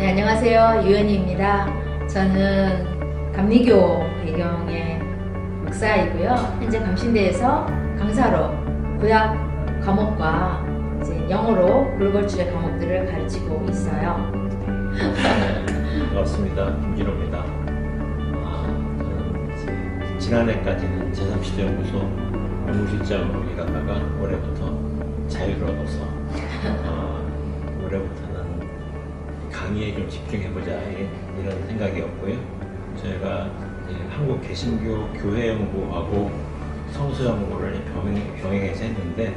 네, 안녕하세요. 유연희입니다. 저는 감리교 배경의 목사이고요. 현재 감신대에서 강사로 구약 과목과 이제 영어로 글로벌주의 과목들을 가르치고 있어요. 반갑습니다. 김진호입니다. 아, 지난해까지는 제3시대연구소 연구실장으로 일하다가 올해부터 자유를 얻어서 아, 올해부터는 강의에 좀 집중해보자 이- 이런 생각이었고요. 저희가 한국 개신교 교회 연구하고 성서 연구를 병행, 병행해서 했는데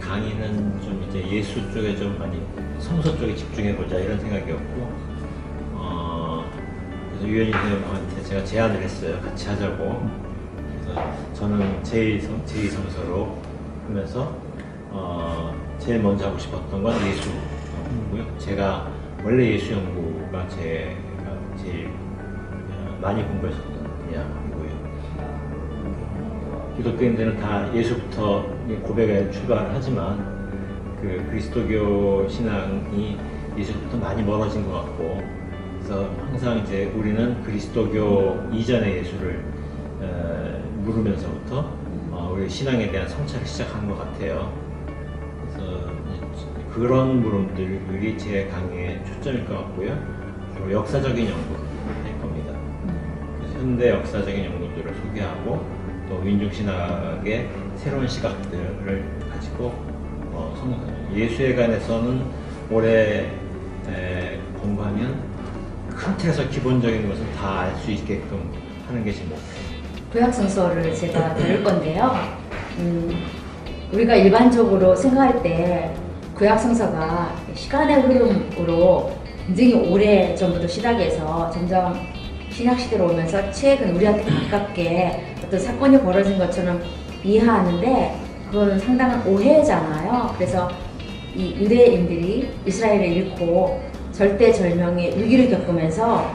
강의는 좀 이제 예수 쪽에 좀 많이 성서 쪽에 집중해보자 이런 생각이었고 어, 그래서 유현희 선생님한테 제가 제안을 했어요. 같이 하자고. 그래서 저는 제2성, 제2성서로 하면서 어, 제일 먼저 하고 싶었던 건 예수 연구고요. 제가 원래 예수 연구가 제가 제일 어, 많이 공부했었던 분야이고요. 기독교인들은 다 예수부터 고백에 출발을 하지만 그 그리스도교 신앙이 예수부터 많이 멀어진 것 같고 그래서 항상 이제 우리는 그리스도교 이전의 예수를 에, 물으면서부터 어, 우리 신앙에 대한 성찰을 시작한 것 같아요. 이제 그런 물음들이 제 강의의 초점일 것 같고요. 그리고 역사적인 연구를 할 겁니다. 현대 역사적인 연구들을 소개하고 또 민중신학의 새로운 시각들을 가지고 어, 성- 예수에 관해서는 올해 에, 공부하면 큰 틀에서 기본적인 것을 다 알 수 있게끔 하는 게 제 목표. 구약 성서를 제가 들을 건데요. 음, 우리가 일반적으로 생각할 때 구약 성서가 시간의 흐름으로 굉장히 오래 전부터 시작해서 점점 신약 시대로 오면서 최근 우리한테 가깝게 어떤 사건이 벌어진 것처럼 이해하는데 그거는 상당한 오해잖아요. 그래서 이 유대인들이 이스라엘을 잃고 절대절명의 위기를 겪으면서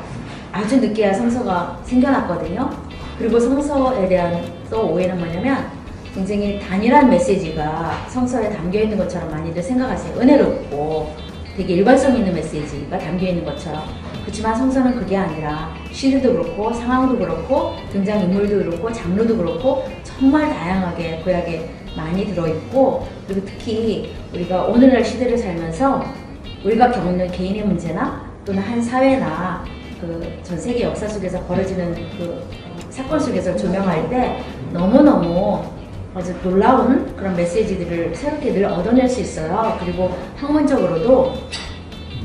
아주 늦게야 성서가 생겨났거든요. 그리고 성서에 대한 또 오해는 뭐냐면 굉장히 단일한 메시지가 성서에 담겨 있는 것처럼 많이들 생각하세요. 은혜롭고 되게 일관성 있는 메시지가 담겨 있는 것처럼. 그렇지만 성서는 그게 아니라 시대도 그렇고 상황도 그렇고 등장 인물도 그렇고 장르도 그렇고 정말 다양하게 구약에 많이 들어있고 그리고 특히 우리가 오늘날 시대를 살면서 우리가 겪는 개인의 문제나 또는 한 사회나 그 전 세계 역사 속에서 벌어지는 그 사건 속에서 조명할 때 너무너무 아주 놀라운 그런 메시지들을 새롭게 늘 얻어낼 수 있어요. 그리고 학문적으로도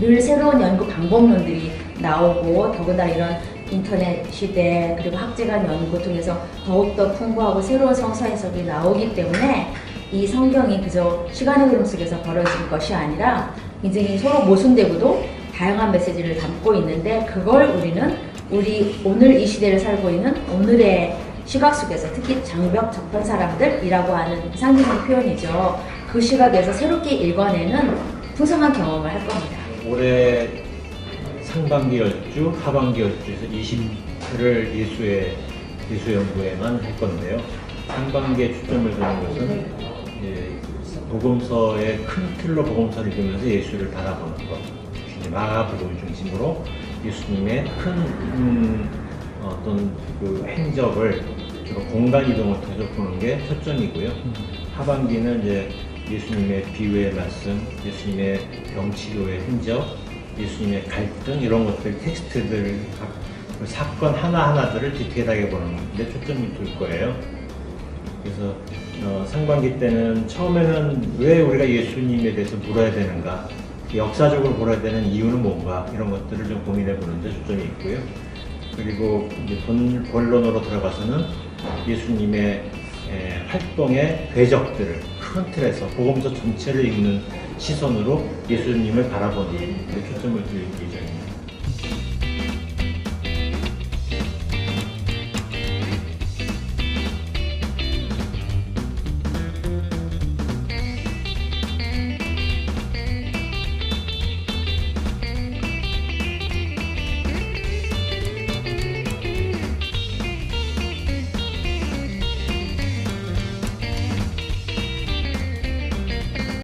늘 새로운 연구 방법론들이 나오고 더군다나 이런 인터넷 시대 그리고 학제간 연구 통해서 더욱더 풍부하고 새로운 성서 해석이 나오기 때문에 이 성경이 그저 시간의 흐름 속에서 벌어진 것이 아니라 굉장히 서로 모순되고도 다양한 메시지를 담고 있는데 그걸 우리는 우리 오늘 이 시대를 살고 있는 오늘의 시각 속에서 특히 장벽 접한 사람들이라고 하는 상징적 표현이죠. 그 시각에서 새롭게 읽어내는 풍성한 경험을 할 겁니다. 올해 상반기 열주, 하반기 열주에서 20회를 예수의 예수 연구에만 할 건데요. 상반기에 초점을 두는 것은 복음서의 큰 틀로 복음서를 읽으면서 예수를 바라보는 것. 마가복음 중심으로 예수님의 큰 음, 어떤 그 행적을 주로 공간 이동을 통해서 보는 게 초점이고요. 하반기는 이제 예수님의 비유의 말씀, 예수님의 병치료의 흔적, 예수님의 갈등 이런 것들 텍스트들 각 사건 하나 하나들을 디테일하게 보는 데 초점이 둘 거예요. 그래서 어, 상반기 때는 처음에는 왜 우리가 예수님에 대해서 물어야 되는가, 역사적으로 물어야 되는 이유는 뭔가 이런 것들을 좀 고민해 보는 데 초점이 있고요. 그리고 본, 본론으로 들어가서는 예수님의 에, 활동의 궤적들을 큰 틀에서 복음서 전체를 읽는 시선으로 예수님을 바라보는 데 초점을 둘 예정입니다.